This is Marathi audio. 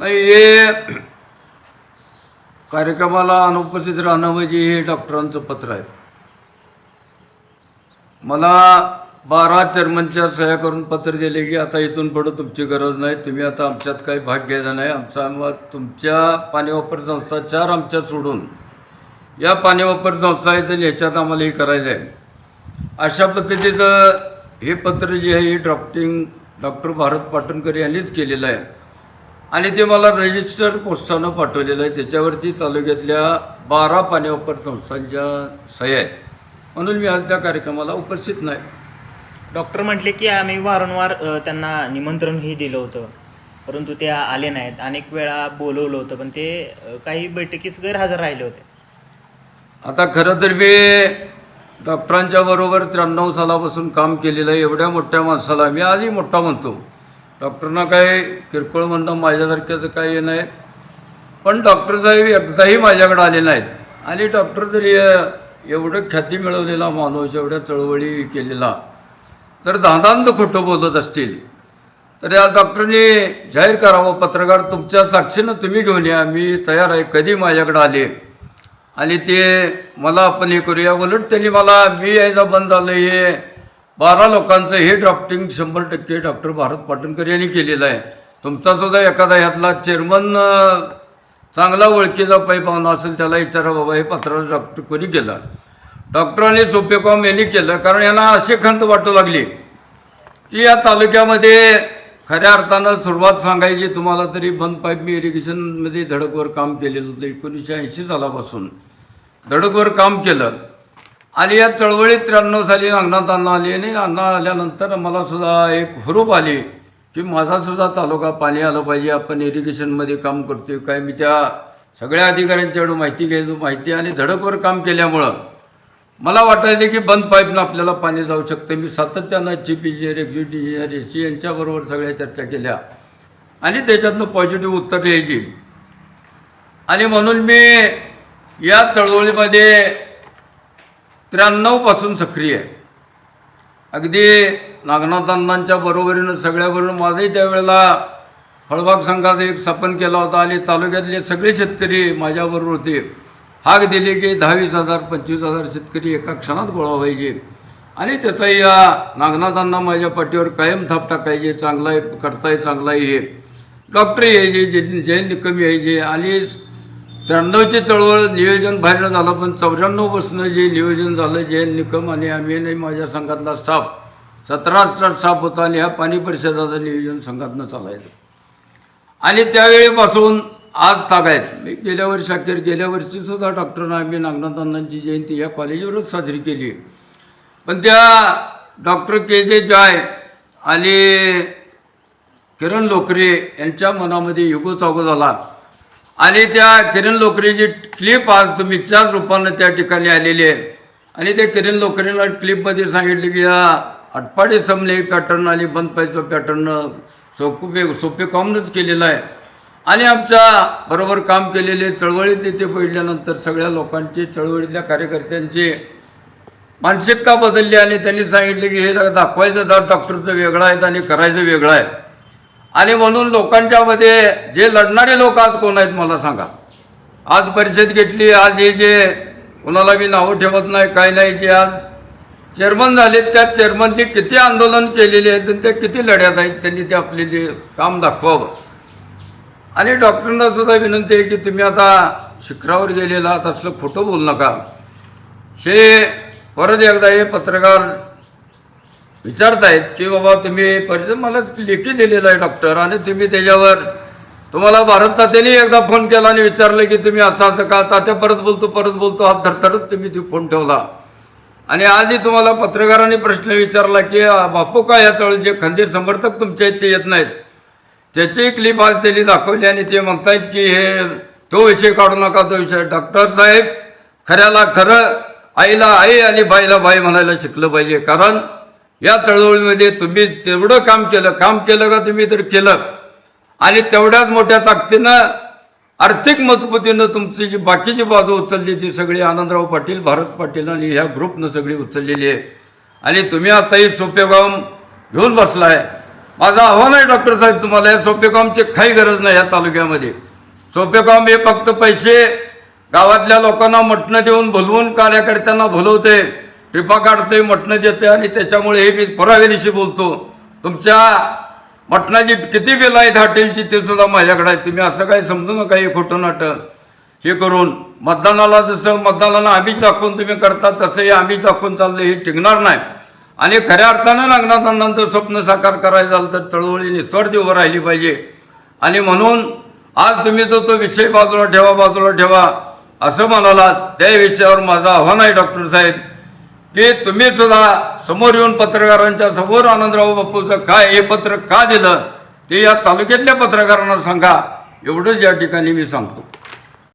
नाही हे कार्यक्रमाला अनुपस्थित राहणं म्हणजे हे डॉक्टरांचं पत्र आहे. मला बारा चेअरमनच्या सह्या करून पत्र दिले की आता इथून पुढं तुमची गरज नाही तुम्ही आता आमच्यात काही भाग घ्यायचा नाही. आमचा अनुवाद तुमच्या पाणी वापर संस्था चार आमच्यात सोडून या पाणी वापर संस्था आहेत आणि ह्याच्यात आम्हाला हे करायचं आहे. अशा पद्धतीचं हे पत्र जे आहे हे ड्राफ्टिंग डॉक्टर भारत पाटणकर यांनीच केलेलं आहे. आणि ते मला रजिस्टर पोस्टानं पाठवलेलं आहे. त्याच्यावरती तालुक्यातल्या बारा पाणी वापर संस्थांच्या सह्या आहेत. म्हणून मी आज त्या कार्यक्रमाला उपस्थित नाही. डॉक्टर म्हटले की आम्ही वारंवार अ, त्यांना निमंत्रणही दिलं होतं. परंतु ते आले नाहीत. अनेक वेळा बोलवलं होतं पण ते अ, काही बैठकीस गैरहजर राहिले होते. आता खरं तर मी डॉक्टरांच्या बरोबर त्र्याण्णव सालापासून काम केलेलं आहे. एवढ्या मोठ्या माणसाला मी आजही मोठा म्हणतो. डॉक्टरना काय किरकोळ म्हणणं माझ्यासारख्याचं काही हे नाही. पण डॉक्टर साहेब एकदाही माझ्याकडे आले नाहीत. आणि डॉक्टर जरी एवढं ख्याती मिळवलेला माणूस एवढ्या चळवळी केलेला तर दादांत खोटं बोलत असतील तर या डॉक्टरने जाहीर करावं. पत्रकार तुमच्या साक्षीनं तुम्ही घेऊन या. मी तयार आहे. कधी माझ्याकडे आले? आणि ते मला आपण हे करूया. उलट त्यांनी मला मी यायचा बंद झालं हे बारा लोकांचं हे ड्राफ्टिंग शंभर टक्के डॉक्टर भारत पाटणकर यांनी केलेलं आहे. तुमचा सुद्धा एखादा ह्यातला चेअरमन चांगला ओळखीचा पै पाहुणा असेल त्याला विचारा बाबा हे पत्राला डॉक्टर कोणी केलं? डॉक्टरांनी चोपेकॉम यांनी केलं कारण यांना अशी खंत वाटू लागली की या तालुक्यामध्ये खऱ्या अर्थानं सुरुवात सांगायची तुम्हाला तरी बंद पाईप मी इरिगेशनमध्ये धडकवर काम केलेलं होतं. एकोणीसशे ऐंशी सालापासून धडकवर काम केलं. आणि या चळवळीत त्र्याण्णव साली अंगणात अण्णा आली आणि अण्णा आल्यानंतर मला सुद्धा एक हुरूप आली की माझा सुद्धा तालुका पाणी आलं पाहिजे. आपण इरिगेशनमध्ये काम करतो काय मी त्या सगळ्या अधिकाऱ्यांच्याकडून माहिती घ्यायचो. माहिती आणि धडकवर काम केल्यामुळं मला वाटायचं की बंद पाईपनं आपल्याला पाणी जाऊ शकतं. मी सातत्यानं chief engineer executive engineer AC यांच्याबरोबर सगळ्या चर्चा केल्या. आणि त्याच्यातनं पॉझिटिव्ह उत्तर यायची. आणि म्हणून मी या चळवळीमध्ये त्र्याण्णवपासून सक्रिय आहे. अगदी नागनाथांनांच्या बरोबरीनं सगळ्याबरोबर माझंही त्यावेळेला फळबाग संघाचं एक स्थापन केला होता आणि तालुक्यातले सगळे शेतकरी माझ्याबरोबर होते. हाक दिली की दहावीस हजार पंचवीस हजार शेतकरी एका क्षणात गोळा व्हायचे. आणि त्याचाही या नागनाथांना माझ्या पाठीवर कायम थाप टाकायचे चांगला आहे करताय चांगला आहे हे. डॉक्टर यायचे जे जैन कमी यायचे आणि त्र्याण्णवची चळवळ नियोजन बाहेरनं झालं पण चौऱ्याण्णवपासून जे नियोजन झालं जे निकम आणि आम्ही नाही माझ्या संघातला स्टाफ सतरा स्टाफ होता आणि ह्या पाणी परिषदाचं नियोजन संघातनं चालायचं. आणि त्यावेळीपासून आज तागायत मी गेल्या वर्षी अखेर गेल्या वर्षीसुद्धा डॉक्टर आम्ही नागनाथांनांची जयंती या कॉलेजवरच साजरी केली. पण त्या डॉक्टर के जे जाय आणि किरण लोकरे यांच्या मनामध्ये युगोचागो झाला. आणि त्या किरण लोकरेची क्लिप आज तुम्ही त्याच रूपानं त्या ठिकाणी आलेली आहे. आणि ते किरण लोकरीनं क्लिपमध्ये सांगितले की या आटपाडी समले पॅटर्न आणि बंद पाहिजे पॅटर्न सोपे सोपे कॉमनच केलेलं आहे. आणि आमच्या बरोबर काम केलेले चळवळीत तिथे पडल्यानंतर सगळ्या लोकांची चळवळीतल्या कार्यकर्त्यांची मानसिकता बदलली आणि त्यांनी सांगितले की हे दाखवायचं जात डॉक्टरचं वेगळं आहे आणि करायचं वेगळं आहे. आणि म्हणून लोकांच्यामध्ये जे लढणारे लोक आज कोण आहेत मला सांगा. आज परिषद घेतली आज हे जे कोणाला मी नावं ठेवत नाही काय नाही जे आज चेअरमन झालेत त्या चेअरमनची किती आंदोलन केलेले आहेत आणि ते किती लढ्यात आहेत त्यांनी ते आपले जे काम दाखवावं. आणि डॉक्टरांना सुद्धा विनंती आहे की तुम्ही आता शिखरावर गेलेला आहात असलं खोटं बोलू नका. हे परत एकदा हे पत्रकार विचारतायत की बाबा तुम्ही परिचय मला लेखी दिलेला आहे डॉक्टर आणि तुम्ही त्याच्यावर तुम्हाला भारत तात्याने एकदा फोन केला आणि विचारलं की तुम्ही असं असं का तात्या परत बोलतो परत बोलतो हा धरतरच तुम्ही ती फोन ठेवला. आणि आजही तुम्हाला पत्रकारांनी प्रश्न विचारला की बापू का या चळवळी जे खंदीर समर्थक तुमच्या इथे येत नाहीत? त्याची क्लिप आज त्यांनी दाखवली आणि ते म्हणतायत की हे तो विषय काढू नका तो विषय डॉक्टर साहेब खऱ्याला खरं आईला आई आणि बाईला बाई म्हणायला शिकलं पाहिजे. कारण या चळवळीमध्ये तुम्ही तेवढं काम केलं काम केलं का तुम्ही तर केलं. आणि तेवढ्याच मोठ्या ताकदीनं आर्थिक मजबूतीनं तुमची जी बाकीची बाजू उचलली ती सगळी आनंदराव पाटील भारत पाटील आणि ह्या ग्रुपनं सगळी उचललेली आहे. आणि तुम्ही आताही सोपे काम घेऊन बसलाय. माझं आव्हान आहे डॉक्टर साहेब तुम्हाला या सोपे कामची काही गरज नाही या तालुक्यामध्ये. सोपे काम हे फक्त पैसे गावातल्या लोकांना मटणं देऊन भुलवून कार्यकर्त्यांना भुलवते टिपा काढते मटणं देते आणि त्याच्यामुळे हे मी पुरावेलीशी बोलतो. तुमच्या मटणाची किती बिल आहेत हॉटेलची ते सुद्धा माझ्याकडे आहे तुम्ही असं काही समजू नका हे खोटं नाटं हे करून मतदानाला जसं मतदानाला आम्ही दाखवून तुम्ही करता तसंही आम्ही दाखवून चाललं हे टिकणार नाही. आणि खऱ्या अर्थानं नागनाथ अण्णांचं स्वप्न साकार करायचं झालं तर चळवळी निस्वार्थी उभं राहिली पाहिजे. आणि म्हणून आज तुम्ही जो तो विषय बाजूला ठेवा बाजूला ठेवा असं म्हणाला त्या विषयावर माझं आव्हान आहे डॉक्टर साहेब. की तुम्ही सुद्धा समोर येऊन पत्रकारांच्या समोर आनंदराव बापूचं काय हे पत्र का दिलं ते या तालुक्यातल्या पत्रकारांना सांगा. एवढंच या ठिकाणी मी सांगतो.